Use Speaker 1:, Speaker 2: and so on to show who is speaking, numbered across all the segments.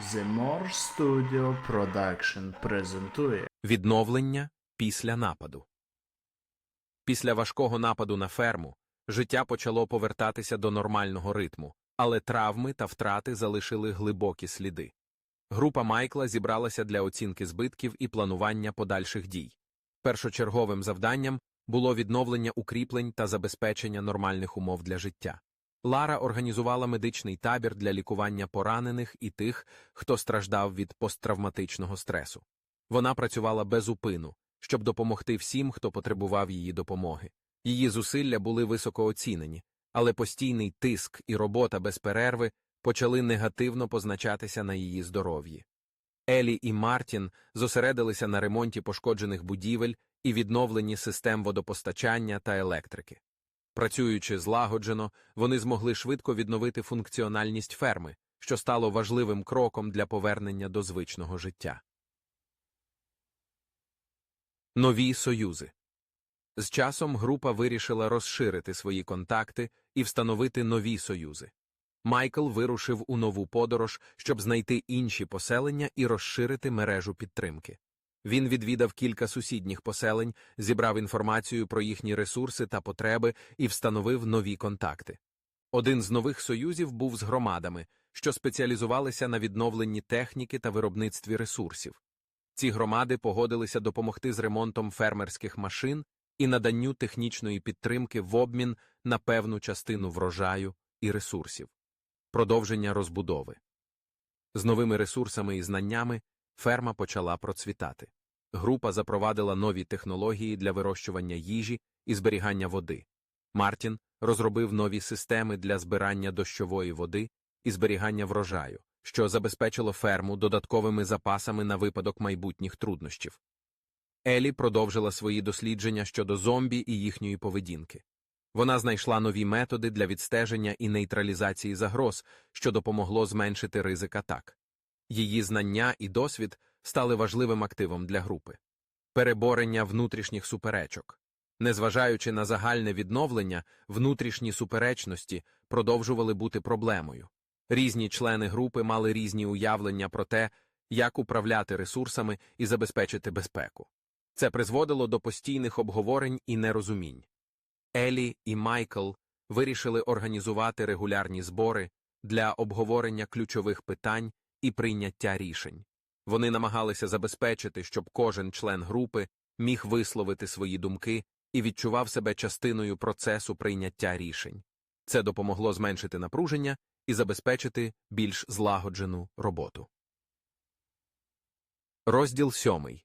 Speaker 1: The More Studio Production презентує
Speaker 2: Відновлення після нападу. Після важкого нападу на ферму життя почало повертатися до нормального ритму, але травми та втрати залишили глибокі сліди. Група Майкла зібралася для оцінки збитків і планування подальших дій. Першочерговим завданням було відновлення укріплень та забезпечення нормальних умов для життя. Лара організувала медичний табір для лікування поранених і тих, хто страждав від посттравматичного стресу. Вона працювала без упину, щоб допомогти всім, хто потребував її допомоги. Її зусилля були високо оцінені, але постійний тиск і робота без перерви почали негативно позначатися на її здоров'ї. Елі і Мартін зосередилися на ремонті пошкоджених будівель і відновленні систем водопостачання та електрики. Працюючи злагоджено, вони змогли швидко відновити функціональність ферми, що стало важливим кроком для повернення до звичного життя. Нові союзи з часом група вирішила розширити свої контакти і встановити нові союзи. Майкл вирушив у нову подорож, щоб знайти інші поселення і розширити мережу підтримки. Він відвідав кілька сусідніх поселень, зібрав інформацію про їхні ресурси та потреби і встановив нові контакти. Один з нових союзів був з громадами, що спеціалізувалися на відновленні техніки та виробництві ресурсів. Ці громади погодилися допомогти з ремонтом фермерських машин і наданню технічної підтримки в обмін на певну частину врожаю і ресурсів. Продовження розбудови. З новими ресурсами і знаннями ферма почала процвітати. Група запровадила нові технології для вирощування їжі і зберігання води. Мартін розробив нові системи для збирання дощової води і зберігання врожаю, що забезпечило ферму додатковими запасами на випадок майбутніх труднощів. Елі продовжила свої дослідження щодо зомбі і їхньої поведінки. Вона знайшла нові методи для відстеження і нейтралізації загроз, що допомогло зменшити ризик атак. Її знання і досвід стали важливим активом для групи. Переборення внутрішніх суперечок. Незважаючи на загальне відновлення, внутрішні суперечності продовжували бути проблемою. Різні члени групи мали різні уявлення про те, як управляти ресурсами і забезпечити безпеку. Це призводило до постійних обговорень і нерозумінь. Елі і Майкл вирішили організувати регулярні збори для обговорення ключових питань і прийняття рішень. Вони намагалися забезпечити, щоб кожен член групи міг висловити свої думки і відчував себе частиною процесу прийняття рішень. Це допомогло зменшити напруження і забезпечити більш злагоджену роботу. Розділ сьомий.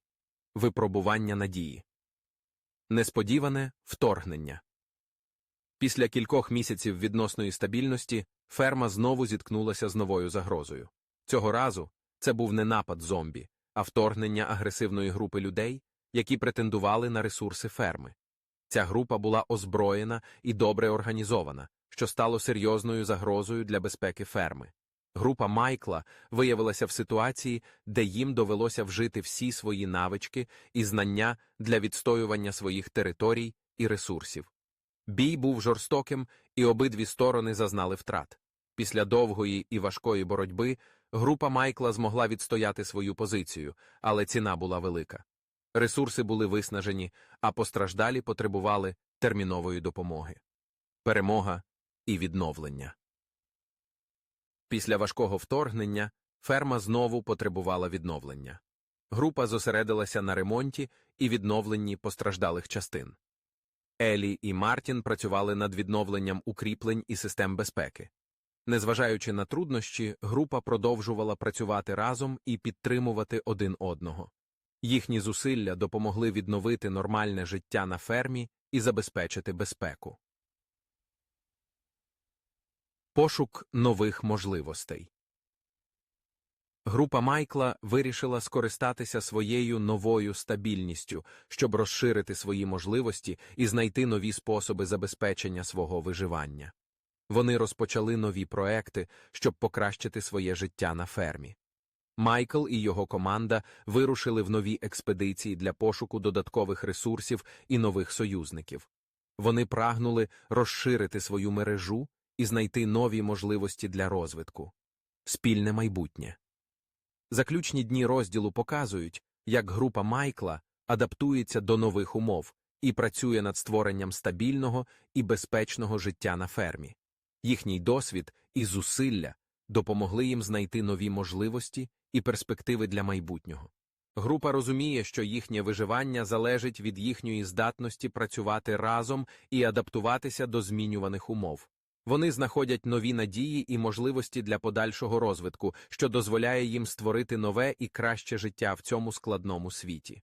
Speaker 2: Випробування надії. Несподіване вторгнення. Після кількох місяців відносної стабільності ферма знову зіткнулася з новою загрозою. Цього разу це був не напад зомбі, а вторгнення агресивної групи людей, які претендували на ресурси ферми. Ця група була озброєна і добре організована, що стало серйозною загрозою для безпеки ферми. Група Майкла виявилася в ситуації, де їм довелося вжити всі свої навички і знання для відстоювання своїх територій і ресурсів. Бій був жорстоким, і обидві сторони зазнали втрат. Після довгої і важкої боротьби група Майкла змогла відстояти свою позицію, але ціна була велика. Ресурси були виснажені, а постраждалі потребували термінової допомоги. Перемога і відновлення. Після важкого вторгнення ферма знову потребувала відновлення. Група зосередилася на ремонті і відновленні постраждалих частин. Елі і Мартін працювали над відновленням укріплень і систем безпеки. Незважаючи на труднощі, група продовжувала працювати разом і підтримувати один одного. Їхні зусилля допомогли відновити нормальне життя на фермі і забезпечити безпеку. Пошук нових можливостей. Група Майкла вирішила скористатися своєю новою стабільністю, щоб розширити свої можливості і знайти нові способи забезпечення свого виживання. Вони розпочали нові проекти, щоб покращити своє життя на фермі. Майкл і його команда вирушили в нові експедиції для пошуку додаткових ресурсів і нових союзників. Вони прагнули розширити свою мережу і знайти нові можливості для розвитку. Спільне майбутнє. Заключні дні розділу показують, як група Майкла адаптується до нових умов і працює над створенням стабільного і безпечного життя на фермі. Їхній досвід і зусилля допомогли їм знайти нові можливості і перспективи для майбутнього. Група розуміє, що їхнє виживання залежить від їхньої здатності працювати разом і адаптуватися до змінюваних умов. Вони знаходять нові надії і можливості для подальшого розвитку, що дозволяє їм створити нове і краще життя в цьому складному світі.